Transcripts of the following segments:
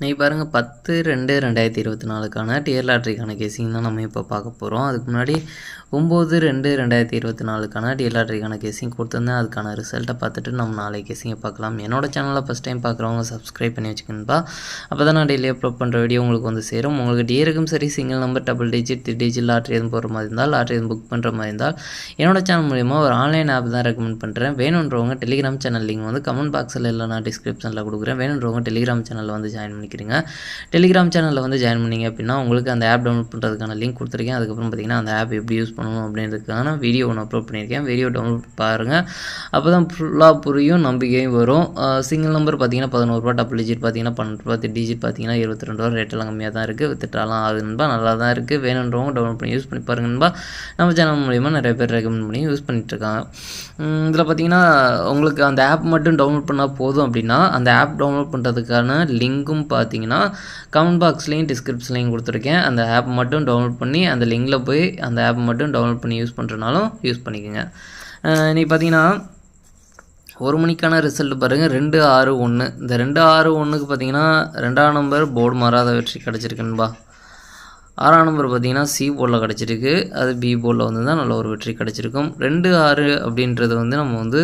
நீ பாருங்கள் பத்து ரெண்டு ரெண்டாயிரத்தி இருபத்தி நாலுக்கான டிஎல் லாட்ரிக்கான கேசிங் தான் நம்ம இப்போ பார்க்க போகிறோம் அதுக்கு முன்னாடி ஒம்பது ரெண்டு ரெண்டாயிரத்தி இருபத்தி நாலுக்கான டிஎல் லாட்ரிக்கான கேசிங் கொடுத்துருந்தேன். அதுக்கான ரிசல்ட்டை பார்த்துட்டு நம்ம நாளை கேசிங்கை பார்க்கலாம். என்னோடய சேனலை ஃபஸ்ட் டைம் பார்க்குறவங்க சப்ஸ்கிரைப் பண்ணி வச்சுக்கணும்பா. அப்போ தான் நான் டெய்லி அப்லோட் பண்ணுற வீடியோ உங்களுக்கு வந்து சேரும். உங்களுக்கு டியருக்கும் சரி single number double digit three digit lottery எதுவும் போகிற மாதிரி இருந்தால் லாட்ரி எதுவும் புக் பண்ணுற மாதிரி இருந்தால் என்னோட சேனல் மூலிமா ஒரு ஆன்லைன் ஆப் தான் ரெக்கமெண்ட் பண்ணுறேன் வேணுன்றவங்க டெலிகிராம் சேனல் லிங்க் வந்து கமெண்ட் பாக்ஸில் இல்லை நான் டிஸ்கிரிப்ஷனில் கொடுக்குறேன். வேணுன்றவங்க டெலிகிராம் சேனலில் வந்து ஜாயின் பண்ணிக்கிறீங்க டெலிகிராம் சேனலில் வந்து ஜாயின் பண்ணிங்க அப்படின்னா உங்களுக்கு அந்த ஆப் டவுன்லோட் பண்ணுறதுக்கான லிங்க் கொடுத்துருக்கேன். அதுக்கப்புறம் பார்த்தீங்கன்னா அந்த ஆப் எப்படி யூஸ் பண்ணணும் அப்படின்றதுக்கான வீடியோ ஒன்று அப்லோட் பண்ணியிருக்கேன். வீடியோ டவுன்லோட் பாருங்கள் அப்போ தான் ஃபுல்லாக புரியும் நம்பிக்கையும் வரும். சிங்கிள் நம்பர் பார்த்தீங்கன்னா ரூபா டபுள் டிஜிட் பார்த்தீங்கன்னா பன்னெண்டு ரூபா டிஜிட் பார்த்தீங்கன்னா இருபத்தி ரெண்டு ரூபா ரேட்டெல்லாம் கம்மியாக தான் இருக்குது வித்துட்டாலாம் ஆகுதுன்பா நல்லா தான் இருக்குது வேணுன்றவங்க டவுன்லோட் பண்ணி யூஸ் பண்ணி பாருங்கன்பா நம்ம சேனல் மூலிமா நிறைய பேர் ரெக்கமெண்ட் பண்ணி யூஸ் பண்ணிகிட்ருக்காங்க இதில் பார்த்தீங்கன்னா உங்களுக்கு அந்த ஆப் மட்டும் டவுன்லோட் பண்ணால் போதும் அப்படின்னா அந்த ஆப் டவுன்லோட் பண்ணுறதுக்கான லிங்க்கும் பார்த்தீங்கன்னா கமெண்ட் பாக்ஸ்லேயும் டிஸ்கிரிப்ஷன்லையும் கொடுத்துருக்கேன். அந்த ஆப் மட்டும் டவுன்லோட் பண்ணி அந்த லிங்கில் போய் அந்த ஆப் மட்டும் டவுன்லோட் பண்ணி யூஸ் பண்ணுறனாலும் யூஸ் பண்ணிக்கோங்க. நீ பார்த்தீங்கன்னா ஒரு மணிக்கான ரிசல்ட் பாருங்கள் ரெண்டு ஆறு ஒன்று இந்த ரெண்டு ஆறு ஒன்றுக்கு பார்த்தீங்கன்னா ரெண்டாம் நம்பர் போர்டு மாறாத வெற்றி கிடச்சிருக்குன்பா ஆறாம் நம்பர் பார்த்தீங்கன்னா சி போர்டில் கிடச்சிருக்கு. அது பி போர்டில் வந்து தான் நல்ல ஒரு வெற்றி கிடச்சிருக்கும். ரெண்டு ஆறு அப்படின்றது வந்து நம்ம வந்து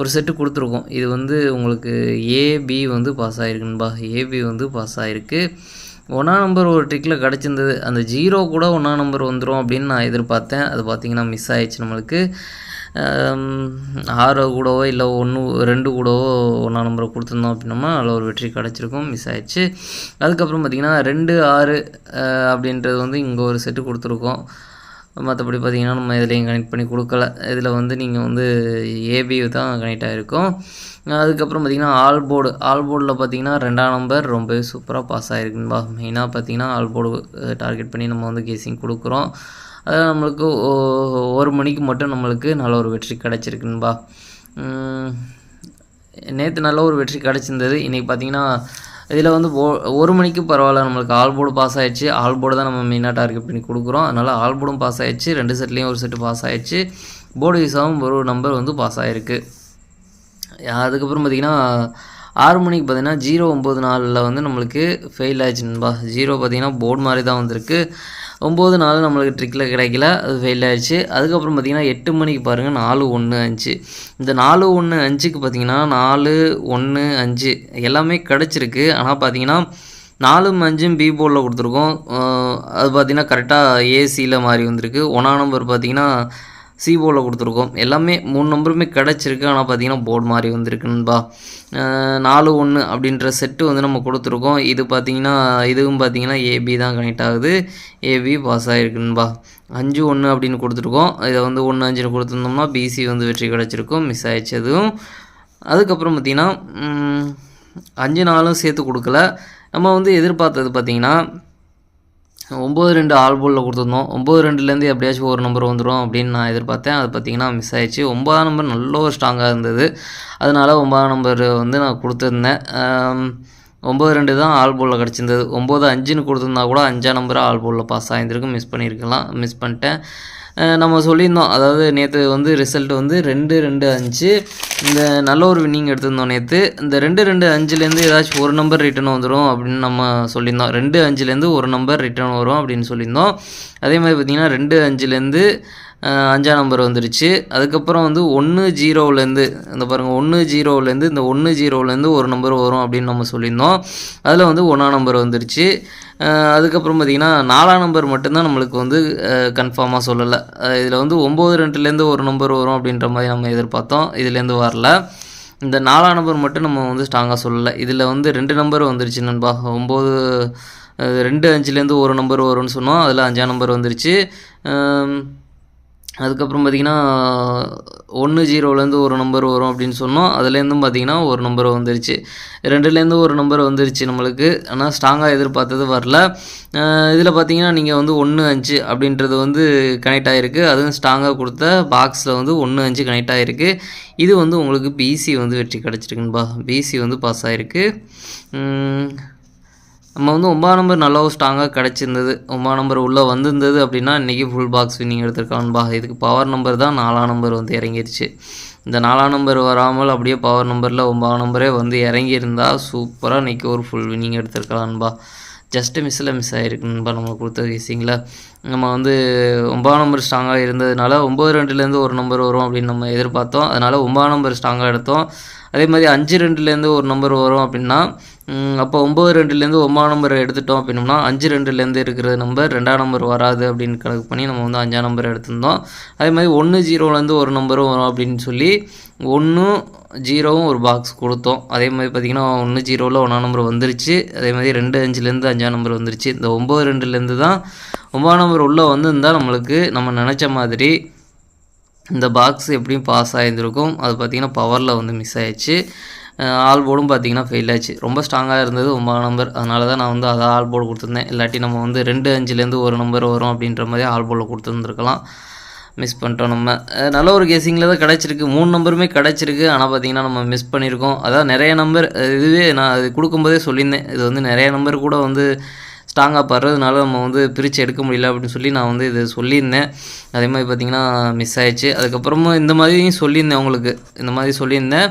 ஒரு செட்டு கொடுத்துருக்கோம். இது வந்து உங்களுக்கு ஏபி வந்து பாஸ் ஆகிருக்குன்பா ஏபி வந்து பாஸ் ஆகிருக்கு ஒன்றா நம்பர் ஒரு ட்ரிக்கில் கிடச்சிருந்தது. அந்த ஜீரோ கூட ஒன்றா நம்பர் வந்துடும் அப்படின்னு நான் எதிர்பார்த்தேன். அது பார்த்திங்கன்னா மிஸ் ஆயிடுச்சு நம்மளுக்கு. ஆறு கூடவோ இல்லை ஒன்று ரெண்டு கூடவோ ஒன்றா நம்பரை கொடுத்துருந்தோம் அப்படின்னா அதில் ஒரு வெற்றி கிடச்சிருக்கும். மிஸ் ஆயிடுச்சு. அதுக்கப்புறம் பார்த்திங்கன்னா ரெண்டு ஆறு அப்படின்றது வந்து இங்கே ஒரு செட்டு கொடுத்துருக்கோம். மற்றபடி பார்த்திங்கன்னா நம்ம இதுலேயும் கனெக்ட் பண்ணி கொடுக்கல. இதில் வந்து நீங்கள் வந்து ஏபி தான் கனெக்ட் ஆகிருக்கும் அதுக்கப்புறம் பார்த்திங்கன்னா ஆல் போர்டு ஆல் போர்டில் பார்த்திங்கன்னா ரெண்டாம் நம்பர் ரொம்பவே சூப்பராக பாஸ் ஆகிருக்குன்பா மெயினாக பார்த்திங்கன்னா ஆல் போர்டு டார்கெட் பண்ணி நம்ம வந்து கேசிங் கொடுக்குறோம். அதில் நம்மளுக்கு ஒரு மணிக்கு மட்டும் நம்மளுக்கு நல்ல ஒரு வெற்றி கிடச்சிருக்குன்பா நேற்று நல்ல ஒரு வெற்றி கிடச்சிருந்தது. இன்றைக்கி பார்த்திங்கன்னா இதில் வந்து ஒரு மணிக்கு பரவாயில்ல நம்மளுக்கு ஆல் போர்டு பாஸ் ஆகிடுச்சு ஆல் போர்டு தான் நம்ம மெயினாக டார்கெட் பண்ணி கொடுக்குறோம். அதனால் ஆல் போர்டும் பாஸ் ஆகிடுச்சு ரெண்டு செட்லேயும் ஒரு செட்டு பாஸ் ஆகிடுச்சு போர்டு யூஸாகவும் ஒரு நம்பர் வந்து பாஸ் ஆகிருக்கு அதுக்கப்புறம் பார்த்திங்கன்னா ஆறு மணிக்கு பார்த்தீங்கன்னா ஜீரோ ஒம்பது நாளில் வந்து நம்மளுக்கு ஃபெயில் ஆயிடுச்சுன்பா ஜீரோ பார்த்திங்கன்னா போர்டு மாதிரி தான் வந்திருக்கு. ஒம்பது நாள் நம்மளுக்கு ட்ரிக்கில் கிடைக்கல அது ஃபெயில் ஆயிடுச்சு. அதுக்கப்புறம் பார்த்திங்கன்னா எட்டு மணிக்கு பாருங்கள் நாலு ஒன்று அஞ்சு. இந்த நாலு ஒன்று அஞ்சுக்கு பார்த்திங்கன்னா நாலு ஒன்று அஞ்சு எல்லாமே கிடச்சிருக்கு. ஆனால் பார்த்திங்கன்னா நாலும் அஞ்சும் பி போர்டில் கொடுத்துருக்கோம். அது பார்த்திங்கன்னா கரெக்டாக ஏசியில் மாறி வந்திருக்கு. ஒன்றாம் நம்பர் பார்த்திங்கன்னா சிஓவில் கொடுத்துருக்கோம். எல்லாமே மூணு நம்பருமே கிடச்சிருக்கு. ஆனால் பார்த்தீங்கன்னா போர்டு மாதிரி வந்திருக்குன்பா நாலு ஒன்று அப்படின்ற செட்டு வந்து நம்ம கொடுத்துருக்கோம். இது பார்த்திங்கன்னா இதுவும் பார்த்திங்கன்னா ஏபி தான் கனெக்ட் ஆகுது. ஏபி பாஸ் ஆகிருக்குன்பா அஞ்சு ஒன்று அப்படின்னு கொடுத்துருக்கோம். இதை வந்து ஒன்று அஞ்சுன்னு கொடுத்துருந்தோம்னா பிசி வந்து வெற்றி கிடச்சிருக்கும். மிஸ் ஆயிடுச்சு அதுவும். அதுக்கப்புறம் பார்த்திங்கன்னா அஞ்சு நாளும் சேர்த்து கொடுக்கல. நம்ம வந்து எதிர்பார்த்தது பார்த்திங்கன்னா ஒம்பது ரெண்டு ஆல் போலில் கொடுத்துருந்தோம். ஒம்பது ரெண்டுலேருந்து எப்படியாச்சும் ஒரு நம்பர் வந்துடும் அப்படின்னு நான் எதிர்பார்த்தேன். அது பார்த்திங்கன்னா மிஸ் ஆயிடுச்சு. ஒம்பதாம் நம்பர் நல்ல ஒரு ஸ்ட்ராங்காக இருந்தது. அதனால் ஒம்பதாம் நம்பர் வந்து நான் கொடுத்துருந்தேன். ஒம்பது ரெண்டு தான் ஆல் போலில் கிடச்சிருந்தது. ஒம்பது அஞ்சுன்னு கொடுத்துருந்தா கூட அஞ்சாம் நம்பராக ஆல் போலில் பாஸ் ஆகிருந்திருக்கும் மிஸ் பண்ணியிருக்கலாம் மிஸ் பண்ணிட்டேன். நம்ம சொல்லியிருந்தோம். அதாவது நேற்று வந்து ரிசல்ட் வந்து ரெண்டு ரெண்டு அஞ்சு. இந்த நல்ல ஒரு வின்னிங் எடுத்திருந்தோம் நேற்று இந்த ரெண்டு ரெண்டு அஞ்சுலேருந்து ஏதாச்சும் ஒரு நம்பர் ரிட்டர்ன் வந்துடும் அப்படின்னு நம்ம சொல்லியிருந்தோம். ரெண்டு அஞ்சுலேருந்து ஒரு நம்பர் ரிட்டர்ன் வரும் அப்படின்னு சொல்லியிருந்தோம். அதே மாதிரி பார்த்திங்கன்னா ரெண்டு அஞ்சுலேருந்து அஞ்சாம் நம்பர் வந்துருச்சு. அதுக்கப்புறம் வந்து ஒன்று ஜீரோவிலேருந்து இந்த பாருங்கள் ஒன்று ஜீரோவிலேருந்து இந்த ஒன்று ஜீரோவிலேருந்து ஒரு நம்பர் வரும் அப்படின்னு நம்ம சொல்லியிருந்தோம். அதில் வந்து ஒன்றாம் நம்பர் வந்துருச்சு. அதுக்கப்புறம் பார்த்திங்கன்னா நாலாம் நம்பர் மட்டும்தான் நம்மளுக்கு வந்து கன்ஃபார்மாக சொல்லலை. இதில் வந்து ஒம்பது ரெண்டுலேருந்து ஒரு நம்பர் வரும் அப்படின்ற மாதிரி நம்ம எதிர்பார்த்தோம். இதுலேருந்து வரல. இந்த நாலாம் நம்பர் மட்டும் நம்ம வந்து ஸ்ட்ராங்காக சொல்லலை. இதில் வந்து ரெண்டு நம்பர் வந்துருச்சு நண்பா. ஒம்பது ரெண்டு அஞ்சுலேருந்து ஒரு நம்பர் வரும்னு சொன்னோம். அதில் அஞ்சாம் நம்பர் வந்துருச்சு. அதுக்கப்புறம் பார்த்திங்கன்னா ஒன்று ஜீரோலேருந்து ஒரு நம்பர் வரும் அப்படின்னு சொன்னோம். அதுலேருந்தும் பார்த்திங்கன்னா ஒரு நம்பர் வந்துருச்சு. ரெண்டுலேருந்து ஒரு நம்பர் வந்துருச்சு நம்மளுக்கு. ஆனால் ஸ்ட்ராங்காக எதிர்பார்த்தது வரல. இதில் பார்த்தீங்கன்னா நீங்கள் வந்து ஒன்று அஞ்சு அப்படின்றது வந்து கனெக்ட் ஆகிருக்கு அதுவும் ஸ்ட்ராங்காக கொடுத்த பாக்ஸில் வந்து ஒன்று அஞ்சு கனெக்ட் ஆகிருக்கு இது வந்து உங்களுக்கு பிசி வந்து வெற்றி கிடச்சிருக்குன்பா. பிசி வந்து பாஸ் ஆகிருக்கு நம்ம வந்து ஒம்பதாம் நம்பர் நல்லாவும் ஸ்ட்ராங்காக கிடச்சிருந்தது. ஒன்பதாம் நம்பர் உள்ளே வந்திருந்தது அப்படின்னா இன்றைக்கி ஃபுல் பாக்ஸ் வின்னிங் எடுத்திருக்கான்பா இதுக்கு பவர் நம்பர் தான் நாலாம் நம்பர் வந்து இறங்கிருச்சு. இந்த நாலாம் நம்பர் வராமல் அப்படியே பவர் நம்பரில் ஒம்பதாம் நம்பரே வந்து இறங்கியிருந்தால் சூப்பராக இன்றைக்கி ஒரு ஃபுல் வின்னிங் எடுத்திருக்கலான்பா ஜஸ்ட்டு மிஸ்ஸில் மிஸ் ஆகிருக்குன்பா நம்ம கொடுத்த கேசிங்கில் நம்ம வந்து ஒம்பதாம் நம்பர் ஸ்ட்ராங்காக இருந்ததுனால ஒம்பது ரெண்டுலேருந்து ஒரு நம்பர் வரும் அப்படின்னு நம்ம எதிர்பார்த்தோம். அதனால் ஒம்பதாம் நம்பர் ஸ்ட்ராங்காக எடுத்தோம். அதே மாதிரி அஞ்சு ரெண்டுலேருந்து ஒரு நம்பர் வரும் அப்படின்னா அப்போ ஒம்பது ரெண்டுலேருந்து ஒம்பதாம் நம்பர் எடுத்துட்டோம் அப்படின்னோம்னா அஞ்சு ரெண்டுலேருந்து இருக்கிற நம்பர் ரெண்டாம் நம்பர் வராது அப்படின்னு கணக்கு பண்ணி நம்ம வந்து அஞ்சாம் நம்பர் எடுத்திருந்தோம். அதே மாதிரி ஒன்று ஜீரோலேருந்து ஒரு நம்பரும் வரும் அப்படின்னு சொல்லி ஒன்றும் ஜீரோவும் ஒரு பாக்ஸ் கொடுத்தோம். அதே மாதிரி பார்த்திங்கன்னா ஒன்று ஜீரோவில் ஒன்றாம் நம்பர் வந்துருச்சு. அதே மாதிரி ரெண்டு அஞ்சுலேருந்து அஞ்சாம் நம்பர் வந்துருச்சு. இந்த ஒம்பது ரெண்டுலேருந்து தான் ஒம்பதாம் நம்பர் உள்ளே வந்திருந்தால் நம்மளுக்கு நம்ம நினச்ச மாதிரி இந்த பாக்ஸ் எப்படியும் பாஸ் ஆகியிருந்திருக்கும் அது பார்த்திங்கன்னா பவரில் வந்து மிஸ் ஆயிடுச்சு. ஆல் போர்டும் பார்த்தீங்கன்னா ஃபெயில் ஆச்சு ரொம்ப ஸ்ட்ராங்காக இருந்தது ஒம்பது நம்பர் அதனால தான் நான் வந்து அதை ஆல் போர்டு கொடுத்துருந்தேன். இல்லாட்டி நம்ம வந்து ரெண்டு அஞ்சுலேருந்து ஒரு நம்பர் வரும் அப்படின்ற மாதிரி ஆல் போர்டில் கொடுத்துருந்துருக்கலாம். மிஸ் பண்ணிட்டோம் நம்ம. நல்ல ஒரு கேசிங்கில் தான் கிடச்சிருக்கு. மூணு நம்பருமே கிடச்சிருக்கு. ஆனால் பார்த்திங்கன்னா நம்ம மிஸ் பண்ணியிருக்கோம். அதான் நிறைய நம்பர் இதுவே நான் அது கொடுக்கும்போதே சொல்லியிருந்தேன். இது வந்து நிறைய நம்பர் கூட வந்து ஸ்ட்ராங்காக படுறதுனால நம்ம வந்து பிரித்து எடுக்க முடியல அப்படின்னு சொல்லி நான் வந்து இது சொல்லியிருந்தேன். அதே மாதிரி பார்த்திங்கன்னா மிஸ் ஆயிடுச்சு. அதுக்கப்புறமும் இந்த மாதிரியும் சொல்லியிருந்தேன் உங்களுக்கு. இந்த மாதிரி சொல்லியிருந்தேன்.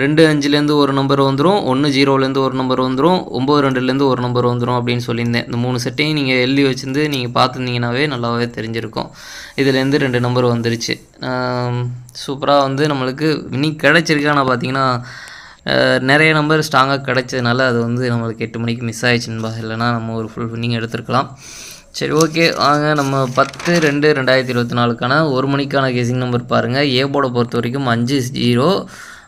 ரெண்டு அஞ்சுலேருந்து ஒரு நம்பர் வந்துடும் ஒன்று ஜீரோலேருந்து ஒரு நம்பர் வந்துடும் ஒம்பது ரெண்டுலேருந்து ஒரு நம்பர் வந்துடும் அப்படின்னு சொல்லியிருந்தேன். இந்த மூணு செட்டையும் நீங்கள் எழுதி வச்சுருந்து நீங்கள் பார்த்துருந்தீங்கன்னாவே நல்லாவே தெரிஞ்சிருக்கும். இதுலேருந்து ரெண்டு நம்பர் வந்துருச்சு. சூப்பராக வந்து நம்மளுக்கு இன்னைக்கு கிடச்சிருக்கு பார்த்தீங்கன்னா நிறைய நம்பர் ஸ்ட்ராங்காக கிடச்சதுனால அது வந்து நம்மளுக்கு எட்டு மணிக்கு மிஸ் ஆகிடுச்சுன்பா இல்லைனா நம்ம ஒரு ஃபுல் வின்னிங் எடுத்துருக்கலாம். சரி ஓகே வாங்க நம்ம பத்து ரெண்டு ரெண்டாயிரத்தி இருபத்தி நாலுக்கான ஒரு மணிக்கான கேசிங் நம்பர் பாருங்கள் ஏ போர்டை பொறுத்த வரைக்கும் அஞ்சு ஜீரோ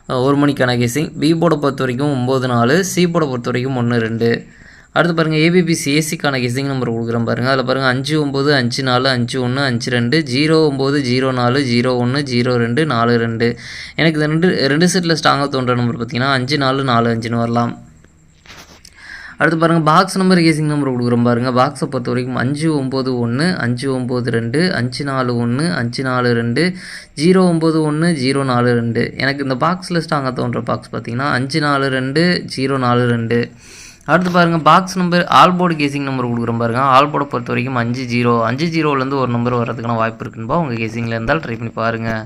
ஒரு மணிக்கான கேசிங் பி போர்டை பொறுத்த வரைக்கும் ஒம்பது நாலு சி போர்டை பொறுத்த வரைக்கும் ஒன்று ரெண்டு. அடுத்து பாருங்கள் ஏபிபிசி ஏசிக்கான கெஸிங் நம்பர் கொடுக்குறேன் பாருங்கள் அதில் பாருங்கள் அஞ்சு ஒம்பது அஞ்சு நாலு அஞ்சு ஒன்று அஞ்சு ரெண்டு ஜீரோ ஒம்பது ஜீரோ நாலு ஜீரோ ஒன்று ஜீரோ ரெண்டு நாலு ரெண்டு. எனக்கு இந்த ரெண்டு ரெண்டு செட்டில் ஸ்ட்ராங்காக தோன்ற நம்பர் பார்த்தீங்கன்னா அஞ்சு நாலு நாலு அஞ்சுன்னு வரலாம். அடுத்து பாருங்கள் பாக்ஸ் நம்பர் கேசிங் நம்பர் கொடுக்குறோம் பாருங்கள் பாக்ஸை பொறுத்த வரைக்கும் அஞ்சு ஒம்பது ஒன்று அஞ்சு ஒம்பது ரெண்டு அஞ்சு நாலு ஒன்று அஞ்சு நாலு ரெண்டு ஜீரோ ஒம்பது ஒன்று ஜீரோ நாலு ரெண்டு. எனக்கு இந்த பாக்ஸ் லிஸ்ட் அங்கே தோன்ற பாக்ஸ் பார்த்தீங்கன்னா அஞ்சு நாலு ரெண்டு ஜீரோ நாலு ரெண்டு. அடுத்து பாருங்கள் box number all board guessing number கொடுக்குறோம் பாருங்கள் ஆல்போர்டை பொறுத்த வரைக்கும் அஞ்சு ஜீரோ அஞ்சு ஜீரோலேருந்து ஒரு நம்பர் வரதுக்கான வாய்ப்பு இருக்குன்னு உங்கள் கேசிங்கில் இருந்தால் ட்ரை பண்ணி பாருங்கள்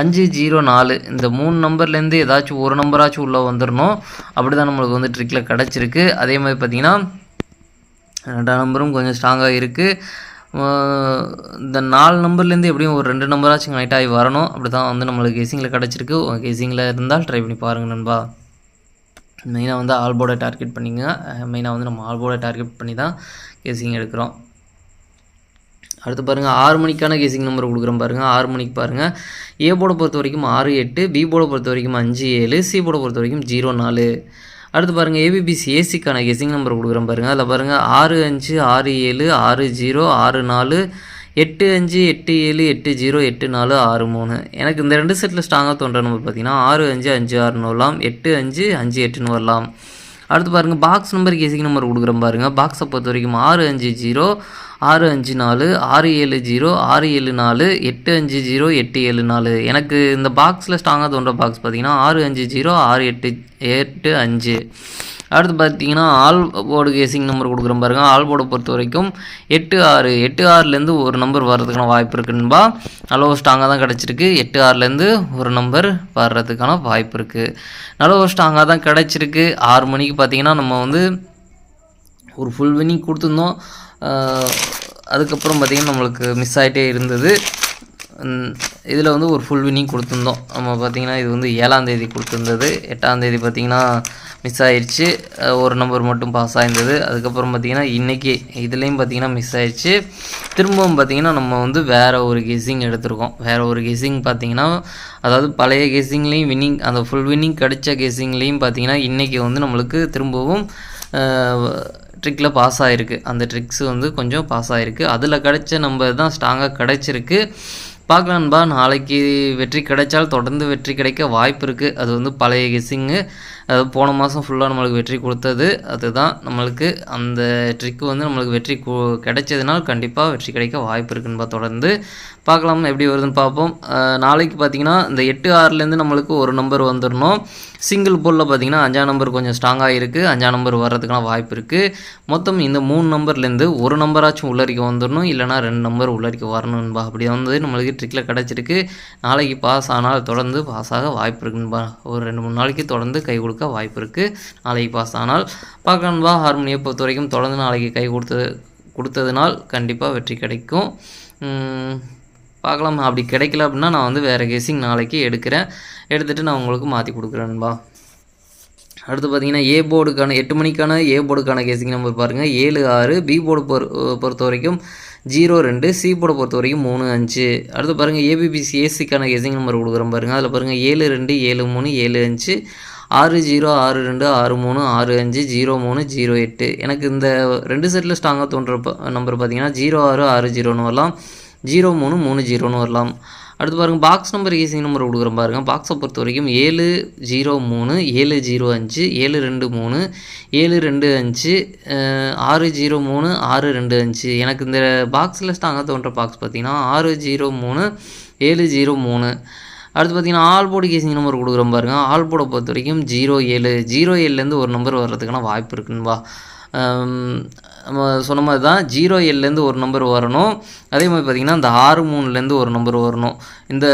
அஞ்சு ஜீரோ நாலு. இந்த மூணு நம்பர்லேருந்து ஏதாச்சும் ஒரு நம்பராச்சும் உள்ளே வந்துடணும். அப்படி தான் நம்மளுக்கு வந்து ட்ரிக்கில் கிடச்சிருக்கு. அதே மாதிரி பார்த்திங்கன்னா ரெண்டாம் நம்பரும் கொஞ்சம் ஸ்ட்ராங்காக இருக்குது இந்த நாலு நம்பர்லேருந்து எப்படியும் ஒரு ரெண்டு நம்பராச்சும் கனெக்ட் ஆகி வரணும். அப்படி தான் வந்து நம்மளுக்கு கேசிங்கில் கிடச்சிருக்கு. கேசிங்கில் இருந்தால் ட்ரை பண்ணி பாருங்கள் நண்பா. மெயினாக வந்து ஆல்போர்டை டார்கெட் பண்ணிங்க மெயினாக வந்து நம்ம ஆல்போர்டை டார்கெட் பண்ணி தான் கேசிங் எடுக்கிறோம். அடுத்து பாருங்கள் ஆறு மணிக்கான கேசிங் நம்பர் கொடுக்குறேன் பாருங்கள் ஆறு மணிக்கு பாருங்கள் ஏ போட பொறுத்த வரைக்கும் ஆறு எட்டு பி போட பொறுத்த வரைக்கும் அஞ்சு ஏழு சி போட பொறுத்த வரைக்கும் ஜீரோ நாலு. அடுத்து பாருங்கள் ஏபிபிசி ஏசிக்கான கெஸிங் நம்பர் கொடுக்குறேன் பாருங்கள் அதில் பாருங்கள் ஆறு அஞ்சு ஆறு ஏழு ஆறு ஜீரோ ஆறு நாலு எட்டு அஞ்சு எட்டு ஏழு எட்டு ஜீரோ எட்டு நாலு ஆறு மூணு. எனக்கு இந்த ரெண்டு செட்டில் ஸ்ட்ராங்காக தோன்ற நம்பர் பார்த்தீங்கன்னா ஆறு அஞ்சு அஞ்சு ஆறுன்னு வரலாம் எட்டு அஞ்சு அஞ்சு எட்டுன்னு வரலாம். அடுத்து பாருங்கள் பாக்ஸ் நம்பர் கேசிங் நம்பர் கொடுக்குறேன் பாருங்கள் பாக்ஸை பொறுத்த வரைக்கும் ஆறு அஞ்சு ஜீரோ ஆறு அஞ்சு நாலு ஆறு ஏழு ஜீரோ ஆறு ஏழு நாலு எட்டு அஞ்சு ஜீரோ எட்டு ஏழு நாலு. எனக்கு இந்த பாக்ஸில் ஸ்ட்ராங்காக தோன்ற பாக்ஸ் பார்த்தீங்கன்னா ஆறு அஞ்சு ஜீரோ ஆறு எட்டு எட்டு அஞ்சு. அடுத்து பார்த்தீங்கன்னா ஆல் போர்டு கேசிங் நம்பர் கொடுக்குறோம் பாருங்கள் ஆல் போர்டை பொறுத்த வரைக்கும் எட்டு ஆறு எட்டு ஆறுலேருந்து ஒரு நம்பர் வர்றதுக்கான வாய்ப்பு இருக்குன்பா. நல்ல ஒரு ஸ்ட்ராங்காக தான் கிடச்சிருக்கு. எட்டு ஆறுலேருந்து ஒரு நம்பர் வர்றதுக்கான வாய்ப்பு இருக்குது நல்ல ஒரு ஸ்ட்ராங்காக தான் கிடச்சிருக்கு. ஆறு மணிக்கு பார்த்தீங்கன்னா நம்ம வந்து ஒரு ஃபுல் வினிங் கொடுத்துருந்தோம். அதுக்கப்புறம் பார்த்திங்கன்னா நம்மளுக்கு மிஸ் ஆகிட்டே இருந்தது. இதில் வந்து ஒரு ஃபுல் வினிங் கொடுத்துருந்தோம். நம்ம பார்த்திங்கன்னா இது வந்து ஏழாந்தேதி கொடுத்துருந்தது. எட்டாந்தேதி பார்த்திங்கன்னா மிஸ் ஆயிடுச்சு ஒரு நம்பர் மட்டும் பாஸ் ஆயிருந்தது. அதுக்கப்புறம் பார்த்திங்கன்னா இன்றைக்கி இதுலேயும் பார்த்திங்கன்னா மிஸ் ஆயிடுச்சு திரும்பவும் பார்த்திங்கன்னா நம்ம வந்து வேறு ஒரு கெஸிங் எடுத்திருக்கோம். வேறு ஒரு கெஸிங் பார்த்திங்கன்னா அதாவது பழைய கெஸிங்லேயும் வின்னிங் அந்த ஃபுல் வின்னிங் கிடைச்ச கெஸிங்லேயும் பார்த்திங்கன்னா இன்றைக்கி வந்து நம்மளுக்கு திரும்பவும் ட்ரிக்கில் பாஸ் ஆகிருக்கு அந்த ட்ரிக்ஸ் வந்து கொஞ்சம் பாஸ் ஆகிருக்கு அதில் கிடைச்ச நம்பர் தான் ஸ்ட்ராங்காக கிடைச்சிருக்கு. பார்க்கலான்பா நாளைக்கு வெற்றி கிடைச்சால் தொடர்ந்து வெற்றி கிடைக்க வாய்ப்பு இருக்குது அது வந்து பழைய கெஸ்ஸிங்கு போன மாதம் ஃபுல்லாக நம்மளுக்கு வெற்றி கொடுத்தது. அதுதான் நம்மளுக்கு அந்த ட்ரிக்கு வந்து நம்மளுக்கு வெற்றி கு- கிடைச்சதுனால் கண்டிப்பாக வெற்றி கிடைக்க வாய்ப்பு இருக்குன்னு தொடர்ந்து. பார்க்கலாம் எப்படி வருதுன்னு பார்ப்போம். நாளைக்கு பார்த்தீங்கன்னா இந்த எட்டு ஆறுலேருந்து நம்மளுக்கு ஒரு நம்பர் வந்துடணும் சிங்கிள் போலில் பார்த்தீங்கன்னா அஞ்சாம் நம்பர் கொஞ்சம் ஸ்ட்ராங்காக இருக்குது அஞ்சாம் நம்பர் வர்றதுக்கான வாய்ப்பு இருக்குது மொத்தம் இந்த மூணு நம்பர்லேருந்து ஒரு நம்பராச்சும் உள்ளரிக்க வந்துடணும் இல்லைனா ரெண்டு நம்பர் உள்ளரிக்க வரணும்பா. அப்படி வந்து நம்மளுக்கு ட்ரிக்கில் கிடச்சிருக்கு. நாளைக்கு பாஸ் ஆனால் தொடர்ந்து பாஸ் ஆக வாய்ப்பு இருக்குன்பா. ஒரு ரெண்டு மூணு நாளைக்கு தொடர்ந்து கை கொடுக்க வாய்ப்பு இருக்குது நாளைக்கு பாஸ் ஆனால் பார்க்கணும்பா ஹார்மோனியை பொறுத்த வரைக்கும் தொடர்ந்து நாளைக்கு கை கொடுத்தது கொடுத்ததுனால் கண்டிப்பாக வெற்றி கிடைக்கும். பார்க்கலாம். அப்படி கிடைக்கல அப்படின்னா நான் வந்து வேறு கெஸிங் நாளைக்கு எடுக்கிறேன். எடுத்துகிட்டு நான் உங்களுக்கு மாற்றி கொடுக்குறேன்பா அடுத்து பார்த்தீங்கன்னா ஏ போர்டுக்கான எட்டு மணிக்கான ஏ போர்டுக்கான கேசிங் நம்பர் பாருங்கள் ஏழு ஆறு பி போர்டு பொறு பொறுத்த வரைக்கும் ஜீரோ ரெண்டு சி போர்டை பொறுத்த வரைக்கும் மூணு அஞ்சு. அடுத்து பாருங்கள் ஏபிபிசி ஏசிக்கான கேசிங் நம்பர் கொடுக்குறேன் பாருங்கள் அதில் பாருங்கள் ஏழு ரெண்டு ஏழு மூணு ஏழு அஞ்சு. ஆறு ஜீரோ ஆறு ரெண்டு ஆறு மூணு ஆறு அஞ்சு ஜீரோ மூணு ஜீரோ எட்டு. எனக்கு இந்த ரெண்டு செட்டில் ஸ்ட்ராங்காக தோன்ற நம்பர் பார்த்தீங்கன்னா ஜீரோ ஆறு ஆறு ஜீரோன்னு வரலாம். ஜீரோ மூணு மூணு ஜீரோன்னு வரலாம். அடுத்து பாருங்கள் பாக்ஸ் நம்பர் ஈஸிங் நம்பர் கொடுக்குறேன் பாருங்கள் பாக்ஸை பொறுத்த வரைக்கும் ஏழு ஜீரோ மூணு ஏழு ஜீரோ அஞ்சு ஏழு ரெண்டு மூணு ஏழு ரெண்டு அஞ்சு ஆறு ஜீரோ மூணு ஆறு ரெண்டு அஞ்சு. எனக்கு இந்த பாக்ஸில் ஸ்டாங்காக தோன்ற பாக்ஸ் பார்த்தீங்கன்னா ஆறு ஜீரோ மூணு ஏழு ஜீரோ மூணு. அடுத்து பார்த்தீங்கன்னா ஆல்போடு கேசிங் நம்பர் கொடுக்குறோம் பாருங்க. ஆல் பொறுத்த வரைக்கும் ஜீரோ ஏழு ஜீரோ ஏழுலேருந்து ஒரு நம்பர் வர்றதுக்கான வாய்ப்பு இருக்குன்பா நம்ம சொன்ன மாதிரி தான் ஜீரோ ஏழுலேருந்து ஒரு நம்பர் வரணும். அதே மாதிரி பார்த்திங்கன்னா இந்த ஆறு மூணுலேருந்து ஒரு நம்பர் வரணும். இந்த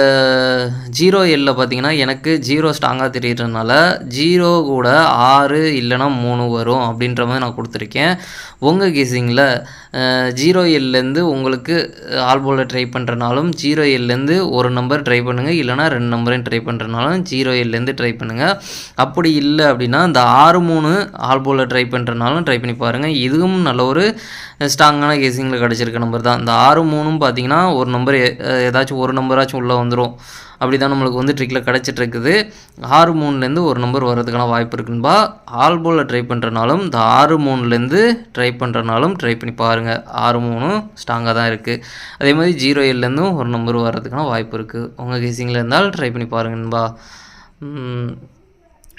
ஜீரோ ஏழில் பார்த்தீங்கன்னா எனக்கு ஜீரோ ஸ்ட்ராங்காக தெரியறதுனால ஜீரோ கூட ஆறு இல்லைன்னா மூணு வரும் அப்படின்ற மாதிரி நான் கொடுத்துருக்கேன். உங்கள் கேசிங்கில் ஜீரோ ஏழுலேருந்து உங்களுக்கு ஆல்போலில் ட்ரை பண்ணுறனாலும் ஜீரோ ஏழுலேருந்து ஒரு நம்பர் ட்ரை பண்ணுங்கள் இல்லைனா ரெண்டு நம்பரையும் ட்ரை பண்ணுறனாலும் ஜீரோ ஏழுலேருந்து ட்ரை பண்ணுங்கள் அப்படி இல்லை அப்படின்னா இந்த ஆறு மூணு ஆல்போலில் ட்ரை பண்ணுறனாலும் ட்ரை பண்ணி பாருங்கள் இதுவும் நல்ல ஒரு ஸ்ட்ராங்கான கேசிங்கில் கிடச்சிருக்க நம்பர் தான். இந்த ஆறு மூணும் பார்த்தீங்கன்னா ஒரு நம்பர் ஏதாச்சும் ஒரு நம்பராச்சும் உள்ளே வந்துடும் அப்படி தான் நம்மளுக்கு வந்து ட்ரிக்கில் கிடச்சிட்ருக்குது ஆறு மூணுலேருந்து ஒரு நம்பர் வர்றதுக்கான வாய்ப்பு இருக்குன்பா ஆல் போலில் ட்ரை பண்ணுறனாலும் இந்த ஆறு மூணுலேருந்து ட்ரை பண்ணுறனாலும் ட்ரை பண்ணி பாருங்கள் ஆறு மூணும் ஸ்ட்ராங்காக தான் இருக்குது அதே மாதிரி ஜீரோ ஏழுலேருந்தும் ஒரு நம்பர் வர்றதுக்கான வாய்ப்பு இருக்குது உங்கள் கேசிங்கில் இருந்தால் ட்ரை பண்ணி பாருங்கன்பா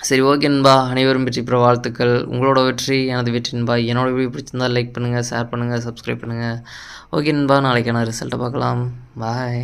சரி ஓகேன்பா அனைவரும் வெற்றி பெற வாழ்த்துக்கள். உங்களோட வெற்றி எனது வெற்றின்பா என்னோட வீடியோ பிடிச்சிருந்தால் லைக் பண்ணுங்கள் ஷேர் பண்ணுங்கள் சப்ஸ்கிரைப் பண்ணுங்கள் ஓகேன்பா நாளைக்கான ரிசல்ட்டை பார்க்கலாம். பாய்